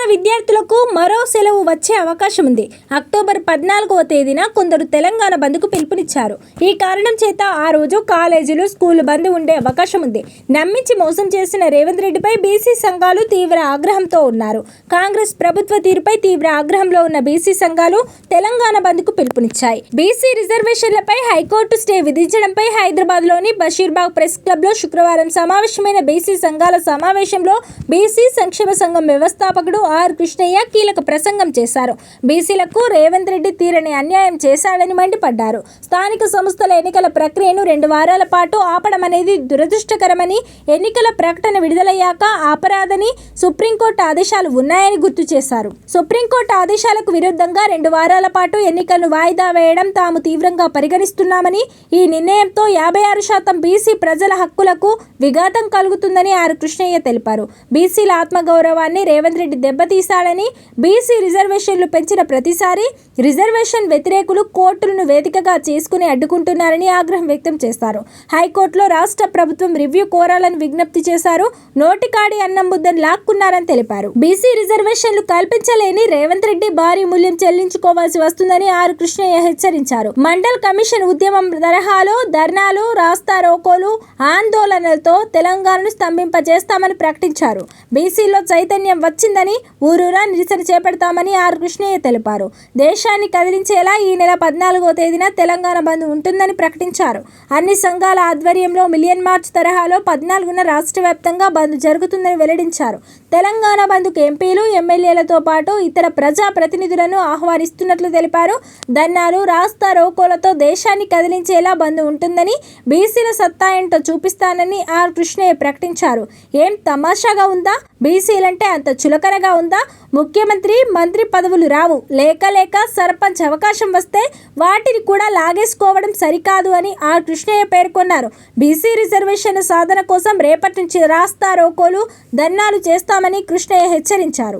తెలంగాణ విద్యార్థులకు మరో సెలవు వచ్చే అవకాశం ఉంది అక్టోబర్ పద్నాలుగవ తేదీన కొందరు తెలంగాణ బంద్కు పిలుపునిచ్చారు. ఈ కారణం చేత ఆ రోజు కాలేజీలు స్కూల్ బంద్ ఉండే అవకాశం ఉంది నమ్మించి మోసం చేసిన రేవంత్ రెడ్డిపై బీసీ సంఘాలు తీవ్ర ఆగ్రహంతో ఉన్నారు. కాంగ్రెస్ ప్రభుత్వ తీరుపై తీవ్ర ఆగ్రహంలో ఉన్న బీసీ సంఘాలు తెలంగాణ బంద్కు పిలుపునిచ్చాయి. బీసీ రిజర్వేషన్లపై హైకోర్టు స్టే విధించడంపై హైదరాబాద్లోని బషీర్బాగ్ ప్రెస్ క్లబ్లో శుక్రవారం సమావేశమైన బీసీ సంఘాల సమావేశంలో బీసీ సంక్షేమ సంఘం వ్యవస్థాపకుడు ఆర్ కృష్ణయ్య కీలక ప్రసంగం చేశారు. బీసీలకు రేవంత్ రెడ్డి తీరని అన్యాయం చేశాడని మండిపడ్డారు. స్థానిక సంస్థల ఎన్నికల ప్రక్రియను రెండు వారాల పాటు ఆపడం అనేది దురదృష్టకరమని ఎన్నికల ప్రకటన విడుదలయ్యాక ఆపరాదని సుప్రీంకోర్టు ఆదేశాలు ఉన్నాయని గుర్తు చేశారు. సుప్రీంకోర్టు ఆదేశాలకు విరుద్ధంగా రెండు వారాల పాటు ఎన్నికలను వాయిదా వేయడం తాము తీవ్రంగా పరిగణిస్తున్నామని ఈ నిర్ణయంతో యాభై ఆరు శాతం బీసీ ప్రజల హక్కులకు విఘాతం కలుగుతుందని ఆర్ కృష్ణయ్య తెలిపారు. బీసీల ఆత్మగౌరవాన్ని రేవంత్ రెడ్డి దెబ్బతీశాడని బీసీ రిజర్వేషన్లు పెంచిన ప్రతిసారి రిజర్వేషన్ వ్యతిరేకులు కోర్టులను వేదికగా చేసుకుని అడ్డుకుంటున్నారని ఆగ్రహం వ్యక్తం చేశారు హైకోర్టులో రాష్ట్ర ప్రభుత్వం రివ్యూ కోరాలని విజ్ఞప్తి చేశారు. నోటికాడి అన్నం ముద్దను లాక్కున్నారని తెలిపారు. బీసీ రిజర్వేషన్లు కల్పించలేని రేవంత్ రెడ్డి భారీ మూల్యం చెల్లించుకోవాల్సి వస్తుందని ఆర్ కృష్ణయ్య హెచ్చరించారు. మండల్ కమిషన్ ఉద్యమం తరహాలో ధర్నాలు రాస్తా రోకోలు ఆందోళనలతో తెలంగాణను స్తంభింపజేస్తామని ప్రకటించారు. బీసీలో చైతన్యం వచ్చిందని ఊరూరా నిరసన చేపడతామని ఆర్ కృష్ణయ్య తెలిపారు. దేశాన్ని కదిలించేలా ఈ నెల పద్నాలుగో తేదీన తెలంగాణ బంద్ ఉంటుందని ప్రకటించారు. అన్ని సంఘాల ఆధ్వర్యంలో మిలియన్ మార్చ్ తరహాలో పద్నాలుగున రాష్ట్ర వ్యాప్తంగా బంద్ జరుగుతుందని వెల్లడించారు. తెలంగాణ బంద్కు ఎంపీలు ఎమ్మెల్యేలతో పాటు ఇతర ప్రజా ప్రతినిధులను ఆహ్వానిస్తున్నట్లు తెలిపారు. ధర్నాలు రాస్తా రోకోలతో దేశాన్ని కదిలించేలా బంద్ ఉంటుందని బీసీల సత్తా ఏంటో చూపిస్తానని ఆర్ కృష్ణయ్య ప్రకటించారు. ఏం తమాషాగా ఉందా? బీసీలంటే అంత చులకనగా ఉందా? ముఖ్యమంత్రి మంత్రి పదవులు రావు. లేక లేక సర్పంచ్ అవకాశం వస్తే వాటిని కూడా లాగేసుకోవడం సరికాదు అని ఆ కృష్ణయ్య పేర్కొన్నారు. బీసీ రిజర్వేషన్ సాధన కోసం రేపటి నుంచి రాస్తా రోకోలు ధర్నాలు చేస్తామని కృష్ణయ్య హెచ్చరించారు.